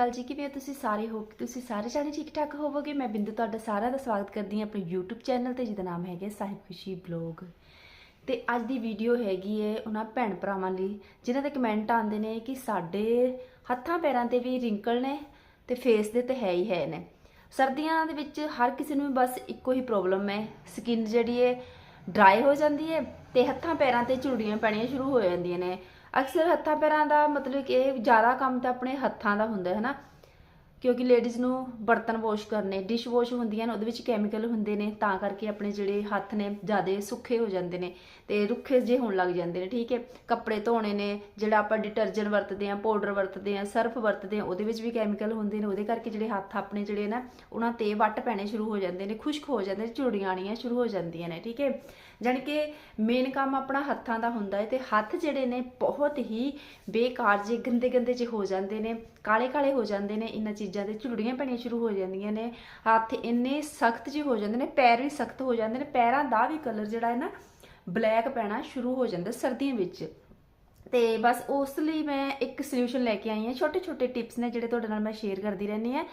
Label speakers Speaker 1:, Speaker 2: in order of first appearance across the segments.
Speaker 1: ਅਕਾਲ ਜੀ, ਕਿਵੇਂ ਹੋ ਤੁਸੀਂ ਸਾਰੇ? ਹੋ, ਤੁਸੀਂ ਸਾਰੇ ਜਾਣੇ ਠੀਕ ਠਾਕ ਹੋਵੋਗੇ? ਮੈਂ ਬਿੰਦੂ ਤੁਹਾਡਾ ਸਾਰਿਆਂ ਦਾ ਸਵਾਗਤ ਕਰਦੀ ਹਾਂ ਆਪਣੇ YouTube ਚੈਨਲ ਤੇ, ਜਿਹਦਾ ਨਾਮ ਹੈਗਾ ਸਾਹਿਬ ਖੁਸ਼ੀ ਬਲੌਗ। ਤੇ ਅੱਜ ਦੀ ਵੀਡੀਓ ਹੈਗੀ ਹੈ ਉਹਨਾਂ ਭੈਣ ਭਰਾਵਾਂ ਲਈ, ਜਿਨ੍ਹਾਂ ਦੇ ਕਮੈਂਟ ਆਉਂਦੇ ਨੇ ਕਿ ਸਾਡੇ ਹੱਥਾਂ ਪੈਰਾਂ ਤੇ ਵੀ ਰਿੰਕਲ ਨੇ ਤੇ ਫੇਸ ਦੇ ਤੇ ਹੈ ਹੀ ਹੈ ਨੇ। ਸਰਦੀਆਂ ਦੇ ਵਿੱਚ ਹਰ ਕਿਸੇ ਨੂੰ ਬਸ ਇੱਕੋ ਹੀ ਪ੍ਰੋਬਲਮ ਹੈ। ਸਕਿਨ ਜਿਹੜੀ ਹੈ ਡਰਾਈ ਹੋ ਜਾਂਦੀ ਹੈ ਤੇ ਹੱਥਾਂ ਪੈਰਾਂ ਤੇ ਝੁਰੜੀਆਂ ਪੈਣੀਆਂ ਸ਼ੁਰੂ ਹੋ ਜਾਂਦੀਆਂ ਨੇ। ਅਕਸਰ ਹੱਥਾਂ ਪੈਰਾਂ ਦਾ ਮਤਲਬ ਕਿ ਇਹ ਜ਼ਿਆਦਾ ਕੰਮ ਤਾਂ ਆਪਣੇ ਹੱਥਾਂ ਦਾ ਹੁੰਦਾ ਹੈ ਨਾ। ਕਿਉਂਕਿ ਲੇਡੀਜ਼ ਨੂੰ ਬਰਤਨ ਵਾਸ਼ ਕਰਨੇ ਡਿਸ਼ ਵਾਸ਼ ਹੁੰਦੀਆਂ ਨੇ, ਉਹਦੇ ਵਿੱਚ ਕੈਮੀਕਲ ਹੁੰਦੇ ਨੇ, ਤਾਂ ਕਰਕੇ ਆਪਣੇ ਜਿਹੜੇ ਹੱਥ ਨੇ ਜ਼ਿਆਦਾ ਸੁੱਖੇ ਹੋ ਜਾਂਦੇ ਨੇ ਤੇ ਰੁੱਖੇ ਜਿਹੇ ਹੋਣ ਲੱਗ ਜਾਂਦੇ ਨੇ, ਠੀਕ ਹੈ? ਕੱਪੜੇ ਧੋਣੇ ਨੇ, ਜਿਹੜਾ ਆਪਾਂ ਡਿਟਰਜੈਂਟ ਵਰਤਦੇ ਆ ਪਾਊਡਰ ਵਰਤਦੇ ਆ ਸਰਫ ਵਰਤਦੇ ਆ ਉਹਦੇ ਵਿੱਚ ਵੀ ਕੈਮੀਕਲ ਹੁੰਦੇ ਨੇ, ਉਹਦੇ ਕਰਕੇ ਜਿਹੜੇ ਹੱਥ ਆਪਣੇ ਜਿਹੜੇ ਨਾ, ਉਹਨਾਂ ਤੇ ਵੱਟ ਪੈਣੇ ਸ਼ੁਰੂ ਹੋ ਜਾਂਦੇ ਨੇ, ਖੁਸ਼ਕ ਹੋ ਜਾਂਦੇ ਨੇ ਝੁਰੜੀਆਂ ਆਣੀਆਂ ਸ਼ੁਰੂ ਹੋ ਜਾਂਦੀਆਂ ਨੇ, ਠੀਕ ਹੈ? ਜਾਣੀ ਕਿ ਮੇਨ ਕੰਮ ਆਪਣਾ ਹੱਥਾਂ ਦਾ ਹੁੰਦਾ ਹੈ ਤੇ ਹੱਥ ਜਿਹੜੇ ਨੇ ਬਹੁਤ ਹੀ ਬੇਕਾਰ ਜੇ ਗੰਦੇ ਗੰਦੇ ਜਿਹੇ ਹੋ ਜਾਂਦੇ ਨੇ ਕਾਲੇ ਕਾਲੇ ਹੋ ਜਾਂਦੇ ਨੇ, ਇਹਨਾਂ ਚੀਜ਼ਾਂ ਚੀਜ਼ਾਂ ਦੇ ਝੁਰੜੀਆਂ ਪੈਣੀਆਂ ਸ਼ੁਰੂ ਹੋ ਜਾਂਦੀਆਂ ਨੇ। ਹੱਥ ਇੰਨੇ ਸਖਤ ਜਿਹੇ ਹੋ ਜਾਂਦੇ ਨੇ, ਪੈਰ ਵੀ ਸਖਤ ਹੋ ਜਾਂਦੇ ਨੇ, ਪੈਰਾਂ ਦਾ ਵੀ ਕਲਰ ਜਿਹੜਾ ਹੈ ਨਾ ਬਲੈਕ ਪੈਣਾ ਸ਼ੁਰੂ ਹੋ ਜਾਂਦਾ ਸਰਦੀਆਂ ਵਿੱਚ। ਤੇ ਬਸ ਉਸ ਲਈ ਮੈਂ ਇੱਕ ਸੋਲੂਸ਼ਨ ਲੈ ਕੇ ਆਈ ਹਾਂ। ਛੋਟੇ ਛੋਟੇ ਟਿਪਸ ਨੇ ਜਿਹੜੇ ਤੁਹਾਡੇ ਨਾਲ ਮੈਂ ਸ਼ੇਅਰ ਕਰਦੀ ਰਹਿੰਦੀ ਹਾਂ।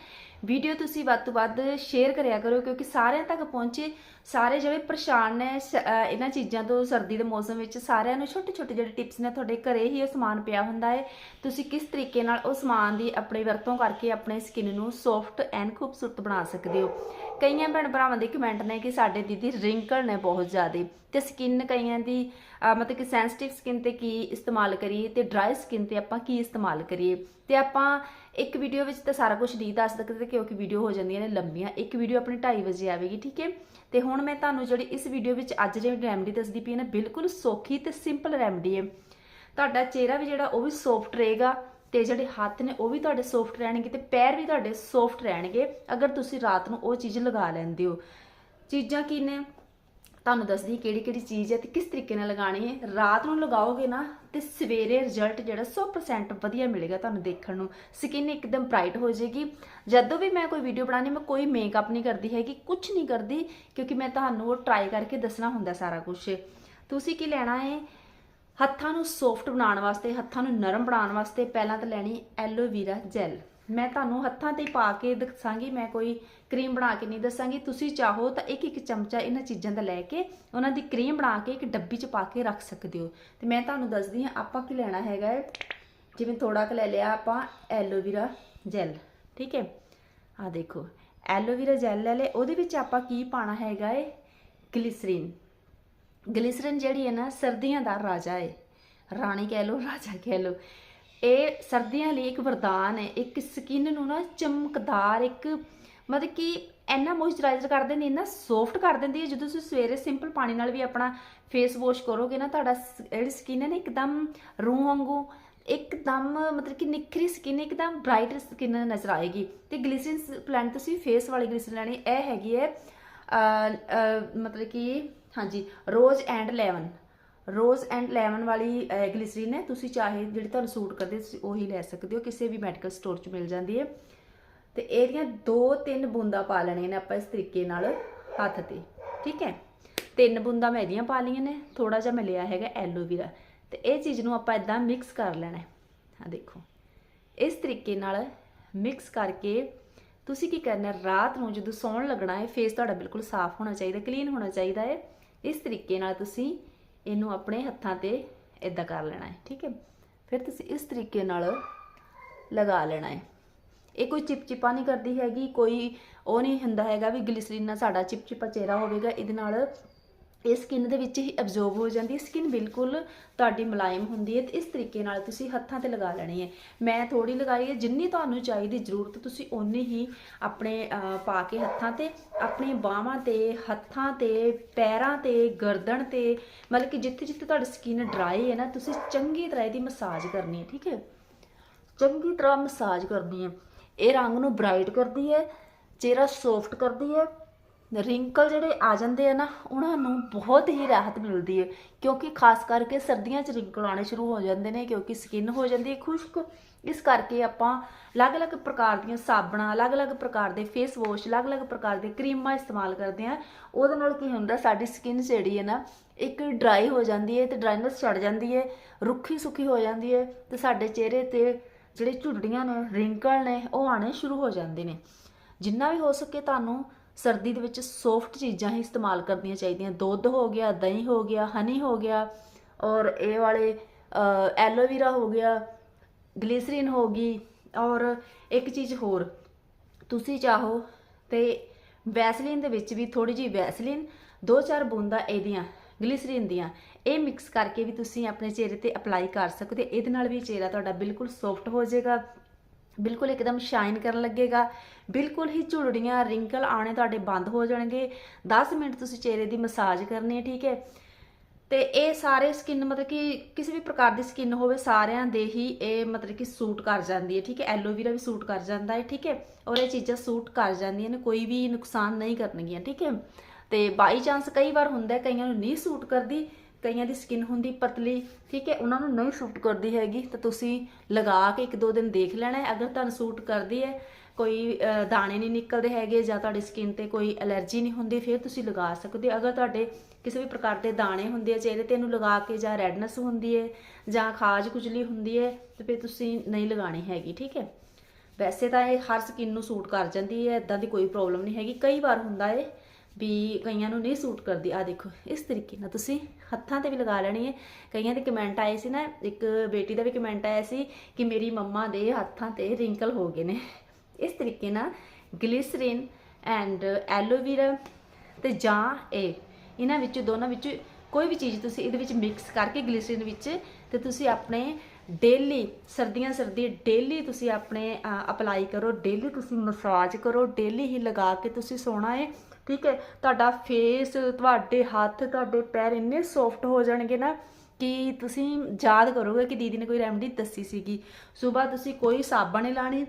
Speaker 1: ਵੀਡੀਓ ਤੁਸੀਂ ਵੱਧ ਤੋਂ ਵੱਧ ਸ਼ੇਅਰ ਕਰਿਆ ਕਰੋ ਕਿਉਂਕਿ ਸਾਰਿਆਂ ਤੱਕ ਪਹੁੰਚੇ, ਸਾਰੇ ਜਿਹੜੇ ਪਰੇਸ਼ਾਨ ਨੇ, ਸ- ਇਹਨਾਂ ਚੀਜ਼ਾਂ ਤੋਂ ਸਰਦੀ ਦੇ ਮੌਸਮ ਵਿੱਚ ਸਾਰਿਆਂ ਨੂੰ ਛੋਟੇ ਛੋਟੇ ਜਿਹੜੇ ਟਿਪਸ ਨੇ ਤੁਹਾਡੇ ਘਰੇ ਹੀ ਉਹ ਸਮਾਨ ਪਿਆ ਹੁੰਦਾ ਹੈ। ਤੁਸੀਂ ਕਿਸ ਤਰੀਕੇ ਨਾਲ ਉਹ ਸਮਾਨ ਦੀ ਆਪਣੀ ਵਰਤੋਂ ਕਰਕੇ ਆਪਣੇ ਸਕਿਨ ਨੂੰ ਸੌਫਟ ਐਂਡ ਖੂਬਸੂਰਤ ਬਣਾ ਸਕਦੇ ਹੋ। ਕਈਆਂ ਭੈਣ ਭਰਾਵਾਂ ਦੇ ਕਮੈਂਟ ਨੇ ਕਿ ਸਾਡੇ ਦੀਦੀ ਰਿੰਕਲ ਨੇ ਬਹੁਤ ਜ਼ਿਆਦੇ ਤੇ ਸਕਿਨ ਕਈਆਂ ਦੀ ਮਤਲਬ ਕਿ ਸੈਂਸਿਟਿਵ ਸਕਿਨ ਤੇ ਕੀ ਇਸਤੇਮਾਲ ਕਰੀਏ ਤੇ ਡਰਾਈ ਸਕਿਨ ਤੇ ਆਪਾਂ ਕੀ ਇਸਤੇਮਾਲ ਕਰੀਏ। ਤੇ ਆਪਾਂ ਇੱਕ ਵੀਡੀਓ ਵਿੱਚ ਤਾਂ ਸਾਰਾ ਕੁਝ ਨਹੀਂ ਦੱਸ ਸਕਦੇ ਕਿਉਂਕਿ ਵੀਡੀਓ ਹੋ ਜਾਂਦੀਆਂ ਨੇ ਲੰਬੀਆਂ। ਇੱਕ ਵੀਡੀਓ ਆਪਣੀ 2:30 ਵਜੇ ਆਵੇਗੀ, ਠੀਕ ਹੈ? ਤੇ ਹੁਣ ਮੈਂ ਤੁਹਾਨੂੰ ਜਿਹੜੀ ਇਸ ਵੀਡੀਓ ਵਿੱਚ ਅੱਜ ਜਿਹੜੀ ਰੈਮਡੀ ਦੱਸਦੀ ਪਈ ਨਾ, ਬਿਲਕੁਲ ਸੌਖੀ ਤੇ ਸਿੰਪਲ ਰੈਮਡੀ ਹੈ। ਤੁਹਾਡਾ ਚਿਹਰਾ ਵੀ ਜਿਹੜਾ ਉਹ ਵੀ ਸੌਫਟ ਰਹੇਗਾ। ਤੇ ਜਿਹੜੇ ਹੱਥ ਨੇ ਉਹ ਵੀ ਤੁਹਾਡੇ ਸੌਫਟ ਰਹਿਣਗੇ ਤੇ ਪੈਰ ਵੀ ਤੁਹਾਡੇ ਸੌਫਟ ਰਹਿਣਗੇ। ਅਗਰ ਤੁਸੀਂ ਰਾਤ ਨੂੰ ਉਹ ਚੀਜ਼ ਲਗਾ ਲੈਂਦੇ ਹੋ। ਚੀਜ਼ਾਂ ਕੀ ਨੇ? ਤੁਹਾਨੂੰ ਦੱਸਦੀ ਕਿਹੜੀ ਕਿਹੜੀ ਚੀਜ਼ ਹੈ ਤੇ ਕਿਸ ਤਰੀਕੇ ਨਾਲ ਲਗਾਣੀ ਹੈ। ਰਾਤ ਨੂੰ ਲਗਾਓਗੇ ਨਾ ਤੇ ਸਵੇਰੇ ਰਿਜ਼ਲਟ ਜਿਹੜਾ 100% ਵਧੀਆ ਮਿਲੇਗਾ ਤੁਹਾਨੂੰ ਦੇਖਣ ਨੂੰ। ਸਕਿਨ ਇੱਕਦਮ ਬ੍ਰਾਈਟ ਹੋ ਜਾਏਗੀ। ਜਦੋਂ ਵੀ ਮੈਂ ਕੋਈ ਵੀਡੀਓ ਬਣਾਣੀ ਮੈਂ ਕੋਈ ਮੇਕਅਪ ਨਹੀਂ ਕਰਦੀ ਹੈਗੀ ਕੁਝ ਨਹੀਂ ਕਰਦੀ ਕਿਉਂਕਿ ਮੈਂ ਤੁਹਾਨੂੰ ਉਹ ਟਰਾਈ ਕਰਕੇ ਦੱਸਣਾ ਹੁੰਦਾ ਸਾਰਾ ਕੁਝ ਤੁਸੀਂ ਕੀ ਲੈਣਾ ਹੈ? ਹੱਥਾਂ ਨੂੰ ਸੌਫਟ ਬਣਾਉਣ ਵਾਸਤੇ, ਹੱਥਾਂ ਨੂੰ ਨਰਮ ਬਣਾਉਣ ਵਾਸਤੇ ਪਹਿਲਾਂ ਤਾਂ ਲੈਣੀ ਐਲੋਵੀਰਾ ਜੈਲ ਮੈਂ ਤੁਹਾਨੂੰ ਹੱਥਾਂ ਤੇ ਪਾ ਕੇ ਦੱਸਾਂਗੀ ਮੈਂ ਕੋਈ ਕਰੀਮ ਬਣਾ ਕੇ ਨਹੀਂ ਦੱਸਾਂਗੀ। ਤੁਸੀਂ ਚਾਹੋ ਤਾਂ ਇੱਕ ਇੱਕ ਚਮਚਾ ਇਹਨਾਂ ਚੀਜ਼ਾਂ ਦਾ ਲੈ ਕੇ, ਉਹਨਾਂ ਦੀ ਕਰੀਮ ਬਣਾ ਕੇ ਇੱਕ ਡੱਬੀ 'ਚ ਪਾ ਕੇ ਰੱਖ ਸਕਦੇ ਹੋ। ਤੇ ਮੈਂ ਤੁਹਾਨੂੰ ਦੱਸਦੀ ਹਾਂ ਆਪਾਂ ਕੀ ਲੈਣਾ ਹੈਗਾ ਹੈ। ਜਿਵੇਂ ਥੋੜਾ ਕੁ ਲੈ ਲਿਆ ਆਪਾਂ ਐਲੋਵੀਰਾ ਜੈਲ ਠੀਕ ਹੈ? ਆ ਦੇਖੋ ਐਲੋਵੀਰਾ ਜੈਲ ਲੈ ਲੈ ਉਹਦੇ ਵਿੱਚ ਆਪਾਂ ਕੀ ਪਾਣਾ ਹੈਗਾ ਹੈ? ਗਲਿਸਰੀਨ ਗਲਿਸਰਨ ਜਿਹੜੀ ਹੈ ਨਾ, ਸਰਦੀਆਂ ਦਾ ਰਾਜਾ ਹੈ ਰਾਣੀ ਕਹਿ ਲੋ ਰਾਜਾ ਕਹਿ ਲੋ ਇਹ ਸਰਦੀਆਂ ਲਈ ਇੱਕ ਵਰਦਾਨ ਹੈ, ਇੱਕ ਸਕਿਨ ਨੂੰ ਨਾ ਚਮਕਦਾਰ, ਇੱਕ ਮਤਲਬ ਕਿ ਇੰਨਾ ਮੋਇਸਚਰਾਈਜ਼ਰ ਕਰ ਦਿੰਦੀ ਇੰਨਾ ਸੌਫਟ ਕਰ ਦਿੰਦੀ ਹੈ। ਜਦੋਂ ਤੁਸੀਂ ਸਵੇਰੇ ਸਿੰਪਲ ਪਾਣੀ ਨਾਲ ਵੀ ਆਪਣਾ ਫੇਸ ਵਾਸ਼ ਕਰੋਗੇ ਨਾ, ਤੁਹਾਡਾ ਸ- ਜਿਹੜੀ ਸਕਿਨ ਹੈ ਨਾ, ਇੱਕਦਮ ਰੂਹ ਵਾਂਗੂ, ਇੱਕਦਮ ਮਤਲਬ ਕਿ ਨਿਖਰੀ ਸਕਿਨ ਇੱਕਦਮ ਬ੍ਰਾਈਟ ਸਕਿਨ ਨਜ਼ਰ ਆਏਗੀ। ਤੇ ਗਲਿਸਰੀਨ ਪਲਾਂਟ ਤੁਸੀਂ ਫੇਸ ਵਾਲੀ ਗਲਿਸਰੀਨ ਲੈਣੀ, ਇਹ ਹੈਗੀ ਹੈ ਮਤਲਬ ਕਿ ਹਾਂਜੀ rose and lemon rose and lemon ਵਾਲੀ ਗਲਿਸਰੀਨ ਹੈ। ਤੁਸੀਂ ਚਾਹੇ ਜਿਹੜੀ ਤੁਹਾਨੂੰ ਸੂਟ ਕਰਦੇ, ਤੁਸੀਂ ਉਹੀ ਲੈ ਸਕਦੇ ਹੋ। ਕਿਸੇ ਵੀ ਮੈਡੀਕਲ ਸਟੋਰ 'ਚ ਮਿਲ ਜਾਂਦੀ ਹੈ। ਤੇ ਇਹਦੀਆਂ ਦੋ ਤਿੰਨ ਬੂੰਦਾਂ ਪਾ ਲੈਣੀਆਂ ਨੇ ਆਪਾਂ ਇਸ ਤਰੀਕੇ ਨਾਲ ਹੱਥ ਤੇ। ਠੀਕ ਹੈ? ਤਿੰਨ ਬੂੰਦਾਂ ਮੈਂ ਇਹਦੀਆਂ ਪਾ ਲਈਆਂ ਨੇ। ਥੋੜਾ ਜਿਹਾ ਮੈਂ ਲਿਆ ਹੈਗਾ ਐਲੋਵੀਰਾ ਤੇ ਇਹ ਚੀਜ਼ ਨੂੰ ਆਪਾਂ ਇਦਾਂ ਮਿਕਸ ਕਰ ਲੈਣਾ ਹੈ। ਆ ਦੇਖੋ। ਇਸ ਤਰੀਕੇ ਨਾਲ ਮਿਕਸ ਕਰਕੇ ਤੁਸੀਂ ਕੀ ਕਰਨਾ ਰਾਤ ਨੂੰ ਜਦੋਂ ਸੌਣ ਲੱਗਣਾ ਹੈ ਫੇਸ ਤੁਹਾਡਾ ਬਿਲਕੁਲ ਸਾਫ਼ ਹੋਣਾ ਚਾਹੀਦਾ ਕਲੀਨ ਹੋਣਾ ਚਾਹੀਦਾ ਹੈ। ਇਸ ਤਰੀਕੇ ਨਾਲ ਤੁਸੀਂ ਇਹਨੂੰ ਆਪਣੇ ਹੱਥਾਂ ਤੇ ਇਦਾਂ ਕਰ ਲੈਣਾ ਹੈ, ਠੀਕ ਹੈ? ਫਿਰ ਤੁਸੀਂ ਇਸ ਤਰੀਕੇ ਨਾਲ ਲਗਾ ਲੈਣਾ ਹੈ। ਇਹ ਕੋਈ ਚਿਪਚਿਪਾ ਨਹੀਂ ਕਰਦੀ ਹੈਗੀ, ਕੋਈ ਉਹ ਨਹੀਂ ਹੁੰਦਾ ਹੈਗਾ ਵੀ ਗਲਿਸਰੀਨ ਨਾਲ ਸਾਡਾ ਚਿਪਚਿਪਾ ਚਿਹਰਾ ਹੋਵੇਗਾ, ਇਹਦੇ ਨਾਲ ਇਹ ਸਕਿਨ ਦੇ ਵਿੱਚ ਹੀ ਅਬਜ਼ੋਰਬ ਹੋ ਜਾਂਦੀ ਹੈ। ਸਕਿਨ ਬਿਲਕੁਲ ਤੁਹਾਡੀ ਮੁਲਾਇਮ ਹੁੰਦੀ ਹੈ ਤੇ ਇਸ ਤਰੀਕੇ ਨਾਲ ਤੁਸੀਂ ਹੱਥਾਂ ਤੇ ਲਗਾ ਲੈਣੀ ਹੈ। ਮੈਂ ਥੋੜੀ ਲਗਾਈ ਹੈ, ਜਿੰਨੀ ਤੁਹਾਨੂੰ ਚਾਹੀਦੀ ਜ਼ਰੂਰਤ, ਤੁਸੀਂ ਓਨੀ ਹੀ ਆਪਣੇ ਪਾ ਕੇ ਹੱਥਾਂ ਤੇ, ਆਪਣੀ ਬਾਹਾਂ ਤੇ, ਹੱਥਾਂ ਤੇ, ਪੈਰਾਂ ਤੇ, ਗਰਦਨ ਤੇ, ਮਤਲਬ ਕਿ ਜਿੱਥੇ ਜਿੱਥੇ ਤੁਹਾਡੀ ਸਕਿਨ ਡਰਾਈ ਹੈ ਨਾ, ਤੁਸੀਂ ਚੰਗੀ ਤਰ੍ਹਾਂ ਇਹਦੀ ਮਸਾਜ ਕਰਨੀ ਹੈ, ਠੀਕ ਹੈ? ਚੰਗੀ ਤਰ੍ਹਾਂ ਮਸਾਜ ਕਰਨੀ ਹੈ। ਇਹ ਰੰਗ ਨੂੰ ਬ੍ਰਾਈਟ ਕਰਦੀ ਹੈ, ਚਿਹਰਾ ਸੌਫਟ ਕਰਦੀ ਹੈ। ਰਿੰਕਲ ਜਿਹੜੇ ਆ ਜਾਂਦੇ ਆ ਨਾ, ਉਹਨਾਂ ਨੂੰ ਬਹੁਤ ਹੀ ਰਾਹਤ ਮਿਲਦੀ ਹੈ, ਕਿਉਂਕਿ ਖਾਸ ਕਰਕੇ ਸਰਦੀਆਂ 'ਚ ਰਿੰਕਲ ਆਉਣੇ ਸ਼ੁਰੂ ਹੋ ਜਾਂਦੇ ਨੇ, ਕਿਉਂਕਿ ਸਕਿਨ ਹੋ ਜਾਂਦੀ ਹੈ ਖੁਸ਼ਕ। ਇਸ ਕਰਕੇ ਆਪਾਂ ਅਲੱਗ-ਅਲੱਗ ਪ੍ਰਕਾਰ ਦੀਆਂ ਸਾਬਣਾਂ, ਅਲੱਗ-ਅਲੱਗ ਪ੍ਰਕਾਰ ਦੇ ਫੇਸ ਵਾਸ਼ ਅਲੱਗ-ਅਲੱਗ ਪ੍ਰਕਾਰ ਦੇ ਕਰੀਮਾਂ ਇਸਤੇਮਾਲ ਕਰਦੇ ਆ। ਉਹਦੇ ਨਾਲ ਕੀ ਹੁੰਦਾ, ਸਾਡੀ ਸਕਿਨ ਜਿਹੜੀ ਹੈ ਨਾ, ਇੱਕ ਡਰਾਈ ਹੋ ਜਾਂਦੀ ਹੈ ਤੇ ਡਰਾਈਨੈਸ ਛੱਡ ਜਾਂਦੀ ਹੈ, ਰੁੱਖੀ ਸੁੱਖੀ ਹੋ ਜਾਂਦੀ ਹੈ ਤੇ ਸਾਡੇ ਚਿਹਰੇ ਤੇ ਜਿਹੜੇ ਝੁਰੜੀਆਂ ਨੇ ਰਿੰਕਲ ਨੇ, ਉਹ ਆਣੇ ਸ਼ੁਰੂ ਹੋ ਜਾਂਦੇ ਨੇ। ਜਿੰਨਾ ਵੀ ਹੋ ਸਕੇ ਤੁਹਾਨੂੰ ਸਰਦੀ ਦੇ ਵਿੱਚ ਸੌਫਟ ਚੀਜ਼ਾਂ ਹੀ ਇਸਤੇਮਾਲ ਕਰਨੀਆਂ ਚਾਹੀਦੀਆਂ ਦੁੱਧ ਹੋ ਗਿਆ, ਦਹੀਂ ਹੋ ਗਿਆ ਹਨੀ ਹੋ ਗਿਆ ਔਰ ਇਹ ਵਾਲੇ ਐਲੋਵੀਰਾ ਹੋ ਗਿਆ ਗਲੀਸਰੀਨ ਹੋ ਗਈ ਔਰ ਇੱਕ ਚੀਜ਼ ਹੋਰ, ਤੁਸੀਂ ਚਾਹੋ ਤੇ ਵੈਸਲੀਨ ਦੇ ਵਿੱਚ ਵੀ ਥੋੜੀ ਜਿਹੀ ਵੈਸਲੀਨ, ਦੋ ਚਾਰ ਬੂੰਦਾਂ ਇਹਦੀਆਂ ਗਲਿਸਰੀਨ ਦੀਆਂ, ਇਹ ਮਿਕਸ ਕਰਕੇ ਵੀ ਤੁਸੀਂ ਆਪਣੇ ਚਿਹਰੇ ਤੇ ਅਪਲਾਈ ਕਰ ਸਕਦੇ ਹੋ। ਇਹਦੇ ਨਾਲ ਵੀ ਚਿਹਰਾ ਤੁਹਾਡਾ ਬਿਲਕੁਲ ਸੌਫਟ ਹੋ ਜਾਏਗਾ ਬਿਲਕੁਲ ਇੱਕਦਮ ਸ਼ਾਈਨ ਕਰਨ ਲੱਗੇਗਾ। ਬਿਲਕੁਲ ਹੀ ਝੁਰੜੀਆਂ, ਰਿੰਕਲ ਆਣੇ ਤੁਹਾਡੇ ਬੰਦ ਹੋ ਜਾਣਗੇ। 10 ਮਿੰਟ ਤੁਸੀਂ ਚਿਹਰੇ ਦੀ ਮਸਾਜ ਕਰਨੀ ਹੈ, ਠੀਕ ਹੈ? ਤੇ ਇਹ ਸਾਰੇ ਸਕਿਨ ਮਤਲਬ ਕਿ ਕਿਸੇ ਵੀ ਪ੍ਰਕਾਰ ਦੀ ਸਕਿਨ ਹੋਵੇ, ਸਾਰਿਆਂ ਦੇ ਹੀ ਇਹ ਮਤਲਬ ਕਿ ਸੂਟ ਕਰ ਜਾਂਦੀ ਹੈ, ਠੀਕ ਹੈ? ਐਲੋਵੀਰਾ ਵੀ ਸੂਟ ਕਰ ਜਾਂਦਾ ਹੈ, ਠੀਕ ਹੈ? ਔਰ ਇਹ ਚੀਜ਼ਾਂ ਸੂਟ ਕਰ ਜਾਂਦੀਆਂ ਨੇ, ਕੋਈ ਵੀ ਨੁਕਸਾਨ ਨਹੀਂ ਕਰਨਗੀਆਂ, ਠੀਕ ਹੈ? ਤੇ ਬਾਈ ਚਾਂਸ ਕਈ ਵਾਰ ਹੁੰਦਾ ਕਈਆਂ ਨੂੰ ਨਹੀਂ ਸੂਟ ਕਰਦੀ ਕਈਆਂ ਦੀ ਸਕਿਨ ਹੁੰਦੀ ਪਤਲੀ, ਠੀਕ ਹੈ, ਉਹਨਾਂ ਨੂੰ ਨਹੀਂ ਸੂਟ ਕਰਦੀ ਹੈਗੀ, ਤਾਂ ਤੁਸੀਂ ਲਗਾ ਕੇ ਇੱਕ ਦੋ ਦਿਨ ਦੇਖ ਲੈਣਾ ਹੈ। ਅਗਰ ਤੁਹਾਨੂੰ ਸੂਟ ਕਰਦੀ ਹੈ, ਕੋਈ ਦਾਣੇ ਨਹੀਂ ਨਿਕਲਦੇ ਹੈਗੇ ਜਾਂ ਤੁਹਾਡੀ ਸਕਿਨ ਤੇ ਕੋਈ ਐਲਰਜੀ ਨਹੀਂ ਹੁੰਦੀ, ਫਿਰ ਤੁਸੀਂ ਲਗਾ ਸਕਦੇ ਹੋ। ਅਗਰ ਤੁਹਾਡੇ ਕਿਸੇ ਵੀ ਪ੍ਰਕਾਰ ਦੇ ਦਾਣੇ ਹੁੰਦੇ ਆ, ਚਿਹਰੇ ਤੇ ਇਹਨੂੰ ਲਗਾ ਕੇ ਜਾਂ ਰੈਡਨੈਸ ਹੁੰਦੀ ਹੈ ਜਾਂ ਖਾਜ ਕੁਜਲੀ ਹੁੰਦੀ ਹੈ, ਤੇ ਫਿਰ ਤੁਸੀਂ ਨਹੀਂ ਲਗਾਣੀ ਹੈਗੀ, ਠੀਕ ਹੈ। ਵੈਸੇ ਤਾਂ ਇਹ ਹਰ ਸਕਿਨ ਨੂੰ ਸੂਟ ਕਰ ਜਾਂਦੀ ਹੈ ਇਦਾਂ ਦੀ ਕੋਈ ਪ੍ਰੋਬਲਮ ਨਹੀਂ ਹੈਗੀ। ਕਈ ਵਾਰ ਹੁੰਦਾ ਹੈ ਵੀ ਕਈਆਂ ਨੂੰ ਨਹੀਂ ਸੂਟ ਕਰਦੀ। ਆ ਦੇਖੋ, ਇਸ ਤਰੀਕੇ ਨਾਲ ਤੁਸੀਂ ਹੱਥਾਂ ਤੇ ਵੀ ਲਗਾ ਲੈਣੀ ਹੈ। ਕਈਆਂ ਦੇ ਕਮੈਂਟ ਆਏ ਸੀ ਨਾ, ਇੱਕ ਬੇਟੀ ਦਾ ਵੀ ਕਮੈਂਟ ਆਇਆ ਸੀ ਕਿ ਮੇਰੀ ਮੰਮਾ ਦੇ ਹੱਥਾਂ ਤੇ ਰਿੰਕਲ ਹੋ ਗਏ ਨੇ। ਇਸ ਤਰੀਕੇ ਨਾਲ ਗਲਿਸਰੀਨ ਐਂਡ ਐਲੋਵੀਰਾ ਤੇ ਜਾਂ ਇਹ ਇਹਨਾਂ ਵਿੱਚੋਂ, ਦੋਨਾਂ ਵਿੱਚ ਕੋਈ ਵੀ ਚੀਜ਼ ਤੁਸੀਂ ਇਹਦੇ ਵਿੱਚ ਮਿਕਸ ਕਰਕੇ ਗਲਿਸਰੀਨ ਵਿੱਚ ਤੇ ਤੁਸੀਂ ਆਪਣੇ ਡੇਲੀ ਸਰਦੀਆਂ ਸਰਦੀ ਡੇਲੀ ਤੁਸੀਂ ਆਪਣੇ ਅਪਲਾਈ ਕਰੋ। ਡੇਲੀ ਤੁਸੀਂ ਮਸਾਜ ਕਰੋ। ਡੇਲੀ ਹੀ ਲਗਾ ਕੇ ਤੁਸੀਂ ਸੋਣਾ ਹੈ ਠੀਕ ਹੈ, ਤੁਹਾਡਾ ਫੇਸ ਤੁਹਾਡੇ ਹੱਥ, ਤੁਹਾਡੇ ਪੈਰ ਇੰਨੇ ਸੌਫਟ ਹੋ ਜਾਣਗੇ ਨਾ ਕਿ ਤੁਸੀਂ ਯਾਦ ਕਰੋਗੇ ਕਿ ਦੀਦੀ ਨੇ ਕੋਈ ਰੈਮਡੀ ਦੱਸੀ ਸੀਗੀ। ਸਵੇਰ ਤੁਸੀਂ ਕੋਈ ਸਾਬਣ ਨਹੀਂ ਲਾਣੀ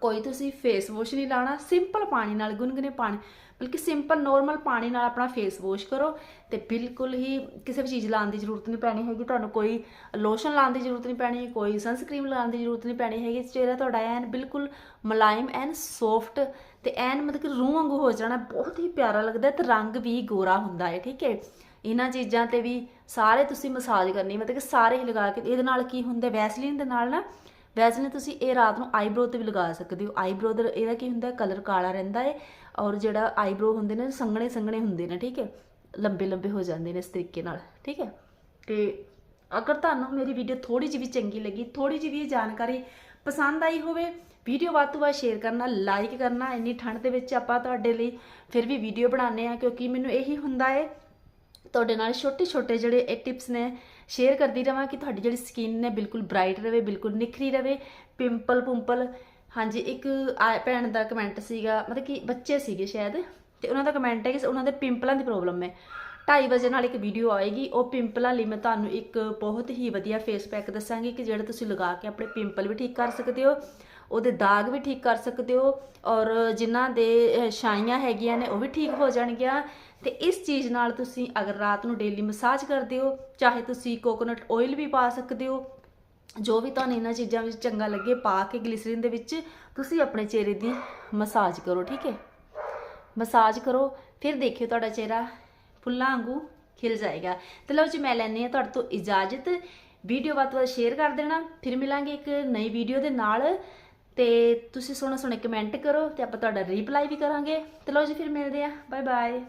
Speaker 1: ਕੋਈ ਤੁਸੀਂ ਫੇਸ ਵਾਸ਼ ਨਹੀਂ ਲਾਣਾ ਸਿੰਪਲ ਪਾਣੀ ਨਾਲ ਗੁਨਗੁਨੇ ਪਾਣੀ, ਬਲਕਿ ਸਿੰਪਲ ਨੋਰਮਲ ਪਾਣੀ ਨਾਲ ਆਪਣਾ ਫੇਸ ਵਾਸ਼ ਕਰੋ ਤੇ ਬਿਲਕੁਲ ਹੀ ਕਿਸੇ ਵੀ ਚੀਜ਼ ਲਾਉਣ ਦੀ ਜ਼ਰੂਰਤ ਨਹੀਂ ਪੈਣੀ ਹੈਗੀ, ਤੁਹਾਨੂੰ ਕੋਈ ਲੋਸ਼ਨ ਲਾਉਣ ਦੀ ਜ਼ਰੂਰਤ ਨਹੀਂ ਪੈਣੀ, ਕੋਈ ਸਨਸਕ੍ਰੀਮ ਲਾਉਣ ਦੀ ਜ਼ਰੂਰਤ ਨਹੀਂ ਪੈਣੀ ਹੈਗੀ, ਚਿਹਰਾ ਤੁਹਾਡਾ ਐਨ ਬਿਲਕੁਲ ਮੁਲਾਇਮ, ਐਨ ਸੌਫਟ ਤੇ ਐਨ ਮਤਲਬ ਕਿ ਰੂਹ ਵਾਂਗੂ ਹੋ ਜਾਣਾ, ਬਹੁਤ ਹੀ ਪਿਆਰਾ ਲੱਗਦਾ ਹੈ ਤੇ ਰੰਗ ਵੀ ਗੋਰਾ ਹੁੰਦਾ ਹੈ, ਠੀਕ ਹੈ। ਇਹਨਾਂ ਚੀਜ਼ਾਂ ਤੇ ਵੀ ਸਾਰੇ ਤੁਸੀਂ ਮਸਾਜ ਕਰਨੀ, ਮਤਲਬ ਕਿ ਸਾਰੇ ਹੀ ਲਗਾ ਕੇ, ਇਹਦੇ ਨਾਲ ਕੀ ਹੁੰਦਾ ਵੈਸਲੀਨ ਦੇ ਨਾਲ ਨਾ ਵੈਸਲੀਨ ਤੁਸੀਂ ਇਹ ਰਾਤ ਨੂੰ ਆਈਬ੍ਰੋ ਤੇ ਵੀ ਲਗਾ ਸਕਦੇ ਹੋ। ਆਈਬ੍ਰੋ ਦਾ ਇਹਦਾ ਕੀ ਹੁੰਦਾ ਕਲਰ ਕਾਲਾ ਰਹਿੰਦਾ ਹੈ ਔਰ ਜਿਹੜਾ ਆਈਬ੍ਰੋ ਹੁੰਦੇ ਨੇ, ਸੰਘਣੇ ਸੰਘਣੇ ਹੁੰਦੇ ਨੇ, ਠੀਕ ਹੈ ਲੰਬੇ ਲੰਬੇ ਹੋ ਜਾਂਦੇ ਨੇ ਇਸ ਤਰੀਕੇ ਨਾਲ, ਠੀਕ ਹੈ ਤੇ ਅਗਰ ਤੁਹਾਨੂੰ ਮੇਰੀ ਵੀਡੀਓ ਥੋੜੀ ਜਿਹੀ ਵੀ ਚੰਗੀ ਲੱਗੀ ਥੋੜੀ ਜਿਹੀ ਵੀ ਇਹ ਜਾਣਕਾਰੀ ਪਸੰਦ ਆਈ ਹੋਵੇ ਵੀਡੀਓ ਵੱਧ ਤੋਂ ਵੱਧ ਸ਼ੇਅਰ ਕਰਨਾ ਲਾਈਕ ਕਰਨਾ, ਇੰਨੀ ਠੰਡ ਦੇ ਵਿੱਚ ਆਪਾਂ ਤੁਹਾਡੇ ਲਈ ਫਿਰ ਵੀ ਵੀਡੀਓ ਬਣਾਉਂਦੇ ਆ ਕਿਉਂਕਿ ਮੈਨੂੰ ਇਹੀ ਹੁੰਦਾ ਹੈ ਤੁਹਾਡੇ ਨਾਲ ਛੋਟੇ ਛੋਟੇ ਜਿਹੜੇ ਇਹ ਟਿਪਸ ਨੇ ਸ਼ੇਅਰ ਕਰਦੀ ਰਵਾਂ ਕਿ ਤੁਹਾਡੀ ਜਿਹੜੀ ਸਕਿਨ ਹੈ ਬਿਲਕੁਲ ਬ੍ਰਾਈਟ ਰਵੇ, ਬਿਲਕੁਲ ਨਿਖਰੀ ਰਵੇ। ਪਿੰਪਲ ਪੁੰਪਲ ਹਾਂਜੀ, ਇੱਕ, ਆ- ਭੈਣ ਦਾ ਕਮੈਂਟ ਸੀਗਾ, ਮਤਲਬ ਕਿ ਬੱਚੇ ਸੀਗੇ ਸ਼ਾਇਦ, ਤੇ ਉਹਨਾਂ ਦਾ ਕਮੈਂਟ ਹੈ ਕਿ ਉਹਨਾਂ ਦੇ ਪਿੰਪਲਾਂ ਦੀ ਪ੍ਰੋਬਲਮ ਹੈ। 2:30 ਵਜੇ ਨਾਲ ਇੱਕ ਵੀਡੀਓ ਆਏਗੀ, ਉਹ ਪਿੰਪਲਾਂ ਲਈ ਮੈਂ ਤੁਹਾਨੂੰ ਇੱਕ ਬਹੁਤ ਹੀ ਵਧੀਆ ਫੇਸ ਪੈਕ ਦੱਸਾਂਗੀ ਕਿ ਜਿਹੜਾ ਤੁਸੀਂ ਲਗਾ ਕੇ ਆਪਣੇ ਪਿੰਪਲ ਵੀ ਠੀਕ ਕਰ ਸਕਦੇ ਹੋ। ਉਹਦੇ ਦਾਗ ਵੀ ਠੀਕ ਕਰ ਸਕਦੇ ਹੋ ਔਰ ਜਿਨ੍ਹਾਂ ਦੇ ਅਹ, ਛਾਈਆਂ ਹੈਗੀਆਂ ਨੇ ਉਹ ਵੀ ਠੀਕ ਹੋ ਜਾਣਗੀਆਂ। ਤੇ ਇਸ ਚੀਜ਼ ਨਾਲ ਤੁਸੀਂ ਅਗਰ ਰਾਤ ਨੂੰ ਡੇਲੀ ਮਸਾਜ ਕਰਦੇ ਹੋ ਚਾਹੇ ਤੁਸੀਂ ਕੋਕੋਨਟ ਆਇਲ ਵੀ ਪਾ ਸਕਦੇ ਹੋ ਜੋ ਵੀ ਤੁਹਾਨੂੰ ਇਹਨਾਂ ਚੀਜ਼ਾਂ ਵਿੱਚ ਚੰਗਾ ਲੱਗੇ ਪਾ ਕੇ ਗਲਿਸਰੀਨ ਦੇ ਵਿੱਚ ਤੁਸੀਂ ਆਪਣੇ ਚਿਹਰੇ ਦੀ ਮਸਾਜ ਕਰੋ ਠੀਕ ਹੈ? ਮਸਾਜ ਕਰੋ ਫਿਰ ਦੇਖਿਓ ਤੁਹਾਡਾ ਚਿਹਰਾ ਫੁੱਲਾਂ ਵਾਂਗੂ ਖਿਲ ਜਾਏਗਾ। ਤੇ ਲਓ ਜੀ ਮੈਂ ਲੈਣੀ ਆ ਤੁਹਾਡੇ ਤੋਂ ਇਜਾਜ਼ਤ। ਵੀਡੀਓ ਵੱਧ ਤੋਂ ਵੱਧ ਸ਼ੇਅਰ ਕਰ ਦੇਣਾ। ਫਿਰ ਮਿਲਾਂਗੇ ਇੱਕ ਨਈ ਵੀਡੀਓ ਦੇ ਨਾਲ। ਤੇ ਤੁਸੀਂ ਸੋਹਣੇ ਸੋਹਣੇ ਕਮੈਂਟ ਕਰੋ ਤੇ ਆਪਾਂ ਤੁਹਾਡਾ ਰਿਪਲਾਈ ਵੀ ਕਰਾਂਗੇ। ਤੇ ਲਓ ਜੀ, ਫਿਰ ਮਿਲਦੇ ਆ ਬਾਏ ਬਾਏ